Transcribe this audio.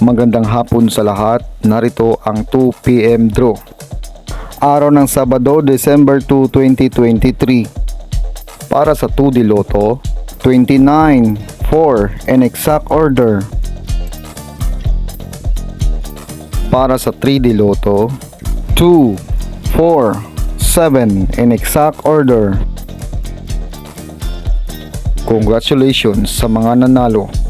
Magandang hapon sa lahat. Narito ang 2pm draw. Araw ng Sabado, December 2, 2023. Para sa 2D Lotto, 29, 4 in exact order. Para sa 3D Lotto, 2, 4, 7 in exact order. Congratulations sa mga nanalo.